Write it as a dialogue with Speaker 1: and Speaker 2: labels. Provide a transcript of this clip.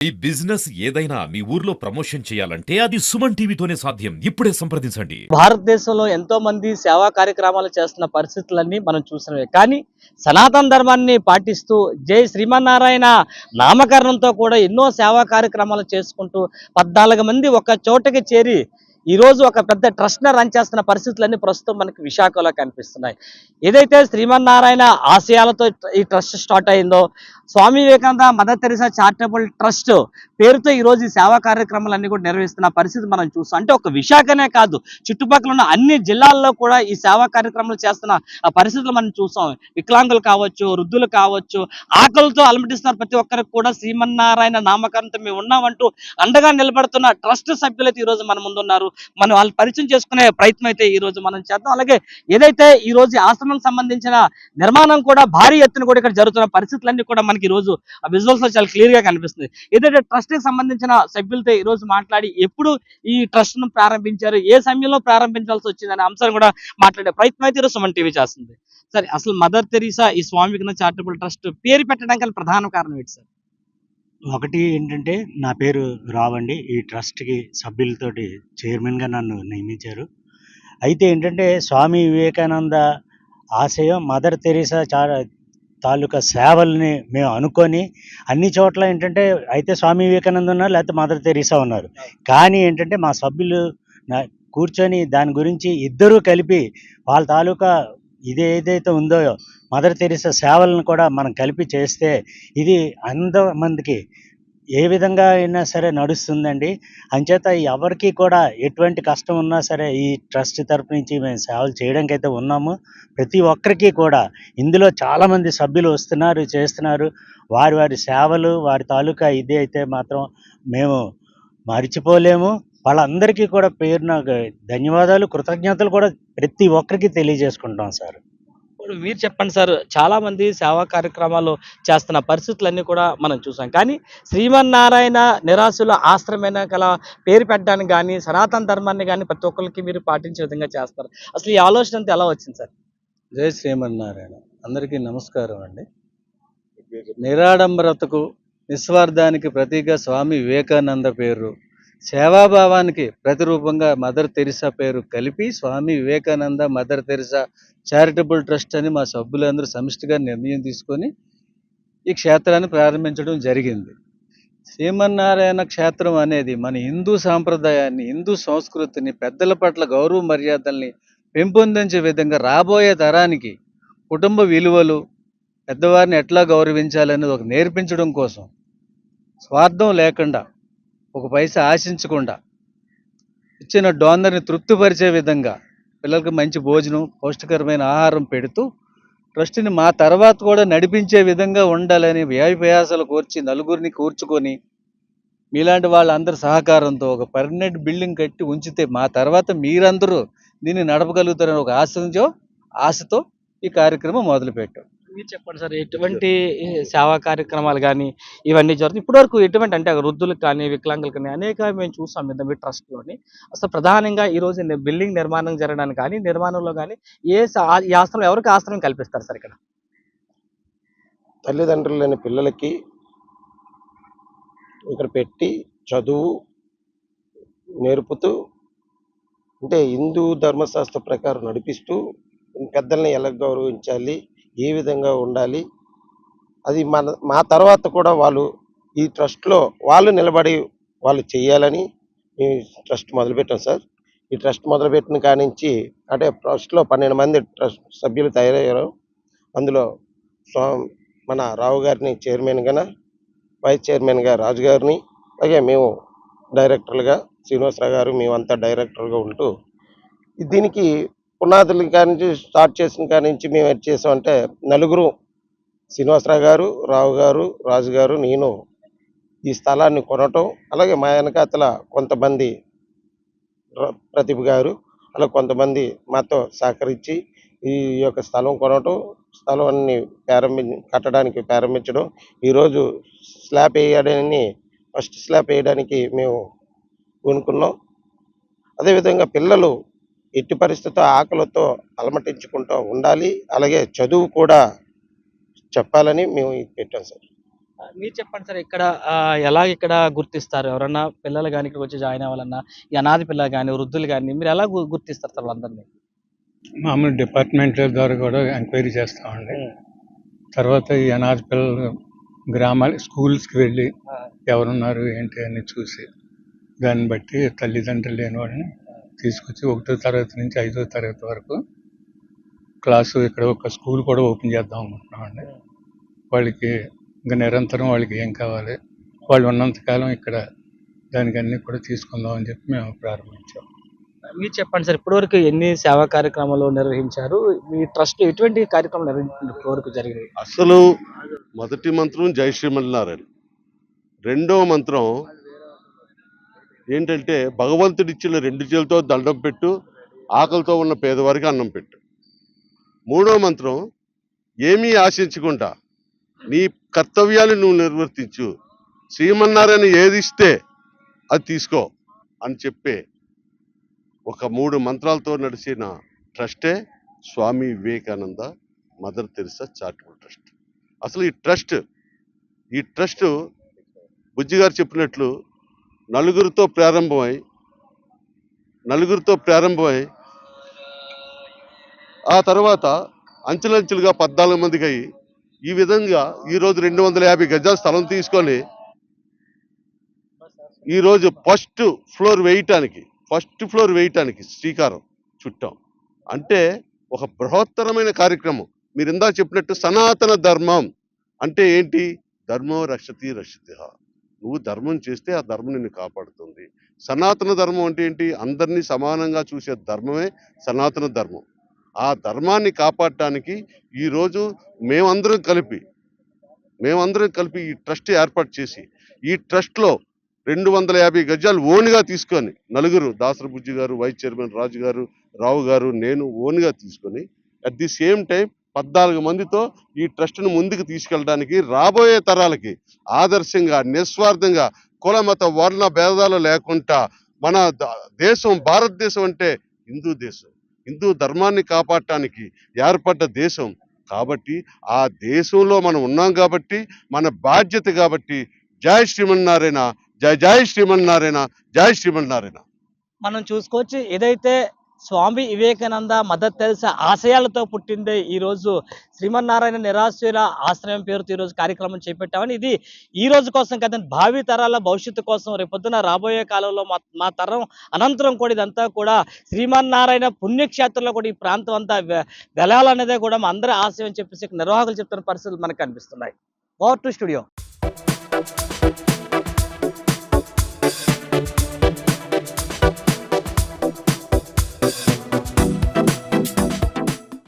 Speaker 1: ఈ బిజినెస్ ఏదైనా మీ ఊర్లో ప్రమోషన్ చేయాలంటే అది సుమన్ టీవీతోనే సాధ్యం. ఇప్పుడే సంప్రదించండి.
Speaker 2: భారతదేశంలో ఎంతో మంది సేవా కార్యక్రమాలు చేస్తున్న పరిస్థితులన్నీ మనం చూసినవే. కానీ సనాతన ధర్మాన్ని పాటిస్తూ జై శ్రీమన్నారాయణ నామకరణంతో కూడా ఎన్నో సేవా కార్యక్రమాలు చేసుకుంటూ పద్నాలుగు మంది ఒక చోటకి చేరి ఈ రోజు ఒక పెద్ద ట్రస్ట్ రన్ చేస్తున్న పరిస్థితులన్నీ ప్రస్తుతం మనకి విశాఖలో కనిపిస్తున్నాయి. ఏదైతే శ్రీమన్నారాయణ ఆశయాలతో ఈ ట్రస్ట్ స్టార్ట్ అయిందో Swami Vivekananda Mother Teresa charitable trust పేరుతో ఈ రోజు ఈ సేవా కార్యక్రమాలన్నీ కూడా నిర్వహిస్తున్న పరిస్థితి మనం చూస్తాం. అంటే ఒక విశాఖనే కాదు చుట్టుపక్కల ఉన్న అన్ని జిల్లాల్లో కూడా ఈ సేవా కార్యక్రమాలు చేస్తున్న ఆ పరిస్థితులు మనం చూస్తాం. వికలాంగులు కావచ్చు వృద్ధులు కావచ్చు ఆకలితో అలమటిస్తున్న ప్రతి ఒక్కరికి కూడా శ్రీమన్నారాయణ నామకరణతో మేము ఉన్నామంటూ అండగా నిలబడుతున్న ట్రస్ట్ సభ్యులైతే ఈ రోజు మన ముందున్నారు. మనం వాళ్ళు పరిచయం చేసుకునే ప్రయత్నం అయితే ఈ రోజు మనం చేద్దాం. అలాగే ఏదైతే ఈ రోజు ఆశ్రమం సంబంధించిన నిర్మాణం కూడా భారీ ఎత్తున కూడా ఇక్కడ జరుగుతున్న పరిస్థితులన్నీ కూడా మనకి ఈ రోజు ఆ విజువల్స్లో చాలా క్లియర్గా కనిపిస్తుంది. ఏదైతే ట్రస్ట్కి సంబంధించిన సభ్యులతో ఈ రోజు మాట్లాడి ఎప్పుడు ఈ ట్రస్ట్ను ప్రారంభించారు ఏ సమయంలో ప్రారంభించాల్సి వచ్చింది అనే అంశాన్ని కూడా మాట్లాడే ప్రయత్నం అయితే ఈరోజు సుమన్ టీవీ చేస్తుంది. సరే అసలు మదర్ తెరీసా ఈ స్వామి చారిటబుల్ ట్రస్ట్ పేరు పెట్టడానికి ప్రధాన కారణం ఏంటి సార్?
Speaker 3: ఒకటి ఏంటంటే నా పేరు రావండి. ఈ ట్రస్ట్కి సభ్యులతోటి చైర్మన్గా నన్ను నియమించారు. అయితే ఏంటంటే స్వామి వివేకానంద ఆశయం మదర్ తెరీసా చా తాలూకా సేవల్ని మేము అనుకొని అన్ని చోట్ల ఏంటంటే అయితే స్వామి వివేకానంద ఉన్నారు లేకపోతే మదర్ తెరీసా ఉన్నారు. కానీ ఏంటంటే మా సభ్యులు కూర్చొని దాని గురించి ఇద్దరూ కలిపి వాళ్ళ తాలూకా ఇది ఏదైతే ఉందో మదర్ తెరీసా సేవలను కూడా మనం కలిపి చేస్తే ఇది మందికి ఏ విధంగా అయినా సరే నడుస్తుందండి. అంచేత ఎవరికి కూడా ఎటువంటి కష్టం ఉన్నా సరే ఈ ట్రస్ట్ తరపు నుంచి మేము సేవలు చేయడానికి అయితే ఉన్నాము. ప్రతి ఒక్కరికి కూడా ఇందులో చాలామంది సభ్యులు వస్తున్నారు చేస్తున్నారు. వారి వారి సేవలు వారి తాలూకా ఇది అయితే మాత్రం మేము మర్చిపోలేము. వాళ్ళందరికీ కూడా పేరున ధన్యవాదాలు కృతజ్ఞతలు కూడా ప్రతి ఒక్కరికి తెలియజేసుకుంటాం సార్.
Speaker 2: ఇప్పుడు మీరు చెప్పండి సార్ చాలా మంది సేవా కార్యక్రమాలు చేస్తున్న పరిస్థితులన్నీ కూడా మనం చూసాం. కానీ శ్రీమన్నారాయణ నిరాశుల ఆశ్రమైన గల పేరు పెట్టడానికి కానీ సనాతన ధర్మాన్ని కానీ ప్రతి ఒక్కరికి మీరు పాటించే విధంగా చేస్తారు. అసలు ఈ ఆలోచన అంతా ఎలా వచ్చింది సార్?
Speaker 4: జై శ్రీమన్నారాయణ. అందరికీ నమస్కారం అండి. నిరాడంబరతకు నిస్వార్థానికి ప్రతీక స్వామి వివేకానంద పేరు. సేవాభావానికి ప్రతిరూపంగా మదర్ తెరిసా పేరు కలిపి Swami Vivekananda Mother Teresa charitable trust అని మా సభ్యులందరూ సమిష్టిగా నిర్ణయం తీసుకొని ఈ క్షేత్రాన్ని ప్రారంభించడం జరిగింది. శ్రీమన్నారాయణ క్షేత్రం అనేది మన హిందూ సాంప్రదాయాన్ని హిందూ సంస్కృతిని పెద్దల పట్ల గౌరవ మర్యాదల్ని పెంపొందించే విధంగా రాబోయే తరానికి కుటుంబ విలువలు పెద్దవారిని ఎట్లా గౌరవించాలనేది ఒక నేర్పించడం కోసం స్వార్థం లేకుండా ఒక పైసా ఆశించకుండా ఇచ్చిన డోనర్ని తృప్తిపరిచే విధంగా పిల్లలకు మంచి భోజనం పౌష్టికరమైన ఆహారం పెడుతూ ట్రస్ట్ని మా తర్వాత కూడా నడిపించే విధంగా ఉండాలని వ్యయ కూర్చి నలుగురిని కూర్చుకొని మీలాంటి వాళ్ళందరి సహకారంతో ఒక పర్మనెంట్ బిల్డింగ్ కట్టి ఉంచితే మా తర్వాత మీరందరూ దీన్ని నడపగలుగుతారని ఒక ఆశతో ఆశతో ఈ కార్యక్రమం మొదలుపెట్టాం.
Speaker 2: మీరు చెప్పండి సార్ ఎటువంటి సేవా కార్యక్రమాలు కానీ ఇవన్నీ జరుగుతాయి ఇప్పటి వరకు ఎటువంటి అంటే వృద్ధులకు కానీ వికలాంగులకు కానీ అనేక మేము చూసాం మీద మీ ట్రస్ట్లోని. అసలు ప్రధానంగా ఈ రోజు ని- బిల్డింగ్ నిర్మాణం జరగడానికి కానీ నిర్మాణంలో కానీ ఏ ఈ ఆశ్రమం ఎవరికి ఆశ్రమం కల్పిస్తారు సార్ ఇక్కడ?
Speaker 5: తల్లిదండ్రులు లేని పిల్లలకి ఇక్కడ పెట్టి చదువు నేర్పుతూ అంటే హిందూ ధర్మశాస్త్ర ప్రకారం నడిపిస్తూ పెద్దల్ని ఎలా గౌరవించాలి ఏ విధంగా ఉండాలి? అది మన మా తర్వాత కూడా వాళ్ళు ఈ ట్రస్ట్లో వాళ్ళు నిలబడి వాళ్ళు చేయాలని ఈ ట్రస్ట్ మొదలుపెట్టాం సార్. ఈ ట్రస్ట్ మొదలుపెట్టిన కానించి అంటే ట్రస్ట్లో పన్నెండు మంది ట్రస్ట్ సభ్యులు తయారయ్యారు. అందులో స్వా- మన రావు గారిని చైర్మన్గా వైస్ చైర్మన్గా రాజు గారిని అలాగే మేము డైరెక్టర్లుగా శ్రీనివాసరావు గారు మేమంతా డైరెక్టర్గా ఉంటూ దీనికి పునాదుల నుంచి స్టార్ట్ చేసిన కాడి నుంచి మేము ఎట్ చేసామంటే నలుగురు శ్రీనివాసరావు గారు రావు గారు రాజు గారు నేను ఈ స్థలాన్ని కొనటం అలాగే మా వెనకాతల కొంతమంది ప్రతిభ గారు అలా కొంతమంది మాతో సహకరించి ఈ యొక్క స్థలం కొనటం స్థలాన్ని ప్రారంభి కట్టడానికి ప్రారంభించడం. ఈరోజు స్లాబ్ వేయడాన్ని ఫస్ట్ స్లాబ్ వేయడానికి మేము కొనుక్కున్నాం అదేవిధంగా పిల్లలు ఎట్టి పరిస్థితుల్లో ఆకలితో అలమటించుకుంటూ ఉండాలి. అలాగే చదువు కూడా చెప్పాలని మేము పెట్టాం సార్.
Speaker 2: మీరు చెప్పండి సార్ ఇక్కడ ఎలా ఇక్కడ గుర్తిస్తారు? ఎవరన్నా పిల్లలు కానీ ఇక్కడికి వచ్చి జాయిన్ అవ్వాలన్నా ఈ అనాథ పిల్లలు కానీ వృద్ధులు కానీ మీరు ఎలా గు- గుర్తిస్తారు సార్ వాళ్ళందరినీ?
Speaker 6: మామూలు డిపార్ట్మెంట్ల ద్వారా కూడా ఎంక్వైరీ చేస్తామండి. తర్వాత ఈ అనాథ పిల్లలు గ్రామాల స్కూల్స్కి వెళ్ళి ఎవరున్నారు ఏంటి అని చూసి దాన్ని బట్టి తల్లిదండ్రులు లేని వాళ్ళని తీసుకొచ్చి ఒకటో తరగతి నుంచి ఐదో తరగతి వరకు క్లాసు ఇక్కడ ఒక స్కూల్ కూడా ఓపెన్ చేద్దాం అనుకుంటున్నామండి. వాళ్ళకి ఇంకా నిరంతరం వాళ్ళకి ఏం కావాలి? వాళ్ళు ఉన్నంతకాలం ఇక్కడ దానికి అన్ని కూడా తీసుకుందాం అని చెప్పి మేము ప్రారంభించాం.
Speaker 2: మీరు చెప్పండి సార్ ఇప్పటివరకు ఎన్ని సేవా కార్యక్రమాలు నిర్వహించారు? మీ ట్రస్ట్ ఎటువంటి కార్యక్రమాలు నిర్వహించారు ఇప్పటివరకు జరిగింది
Speaker 7: అసలు మొదటి మంత్రం జై శ్రీమన్నారాయణ. రెండో మంత్రం ఏంటంటే భగవంతుడు ఇచ్చిన రెండు చేతులతో దండం పెట్టు ఆకలితో ఉన్న పేదవారికి అన్నం పెట్టు. మూడో మంత్రం ఏమీ ఆశించకుండా నీ కర్తవ్యాలు నువ్వు నిర్వర్తించు. శ్రీమన్నారాయణ ఏది ఇస్తే అది తీసుకో అని చెప్పే ఒక మూడు మంత్రాలతో నడిచిన ట్రస్టే Swami Vivekananda Mother Teresa charitable trust. అసలు ఈ ట్రస్ట్ ఈ ట్రస్ట్ బుజ్జి గారు చెప్పినట్లు నలుగురితో ప్రారంభమై నలుగురితో ప్రారంభమై ఆ తర్వాత అంచెలంచెలుగా పద్నాలుగు మందికి అయ్యి ఈ విధంగా ఈరోజు రెండు వందల యాభై గజాల స్థలం తీసుకొని ఈరోజు ఫస్ట్ ఫ్లోర్ వేయటానికి ఫస్ట్ ఫ్లోర్ వేయటానికి శ్రీకారం చుట్టాం. అంటే ఒక బృహత్తరమైన కార్యక్రమం. మీరు ఇందా చెప్పినట్టు సనాతన ధర్మం. అంటే ఏంటి? ధర్మం రక్షతి రక్షిత నువ్వు ధర్మం చేస్తే ఆ ధర్మం నిన్ను కాపాడుతుంది. సనాతన ధర్మం అంటే ఏంటి? అందరినీ సమానంగా చూసే ధర్మమే సనాతన ధర్మం. ఆ ధర్మాన్ని కాపాడటానికి ఈరోజు మేమందరం కలిపి మేమందరం కలిపి ఈ ట్రస్ట్ ఏర్పాటు చేసి ఈ ట్రస్ట్లో రెండు వందల యాభై గజాలు ఓన్గా తీసుకొని నలుగురు దాసరబుజ్జి గారు వైస్ చైర్మన్ రాజు గారు రావు గారు నేను ఓన్గా తీసుకొని అట్ ది సేమ్ టైం పద్నాలుగు మందితో ఈ ట్రస్ట్ను ముందుకు తీసుకెళ్ళడానికి రాబోయే తరాలకి ఆదర్శంగా నిస్వార్థంగా కుల మత వర్ణ భేదాలు లేకుండా మన దేశం భారతదేశం అంటే హిందూ దేశం. హిందూ ధర్మాన్ని కాపాడటానికి ఏర్పడ్డ దేశం. కాబట్టి ఆ దేశంలో మనం ఉన్నాం కాబట్టి మన బాధ్యత కాబట్టి జై శ్రీమన్నారాయణ జై జై శ్రీమన్నారాయణ జై శ్రీమన్నారాయణ.
Speaker 2: మనం చూసుకోవచ్చు ఏదైతే స్వామి వివేకానంద మదర్ తెరిసా ఆశయాలతో పుట్టిందే ఈ రోజు శ్రీమన్నారాయణ నిరాశ్రుల ఆశ్రయం పేరుతో ఈ రోజు కార్యక్రమం చేపట్టామని ఇది ఈ రోజు కోసం కదండి భావి తరాల భవిష్యత్తు కోసం రేపొద్దున రాబోయే కాలంలో మా తరం అనంతరం కూడా ఇదంతా కూడా శ్రీమన్నారాయణ పుణ్యక్షేత్రంలో కూడా ఈ ప్రాంతం అంతా వె- వెలాలనేదే కూడా మా అందరి ఆశయం చెప్పేసి నిర్వాహకులు చెప్తున్న పరిస్థితులు మనకు కనిపిస్తున్నాయి. Over to studio.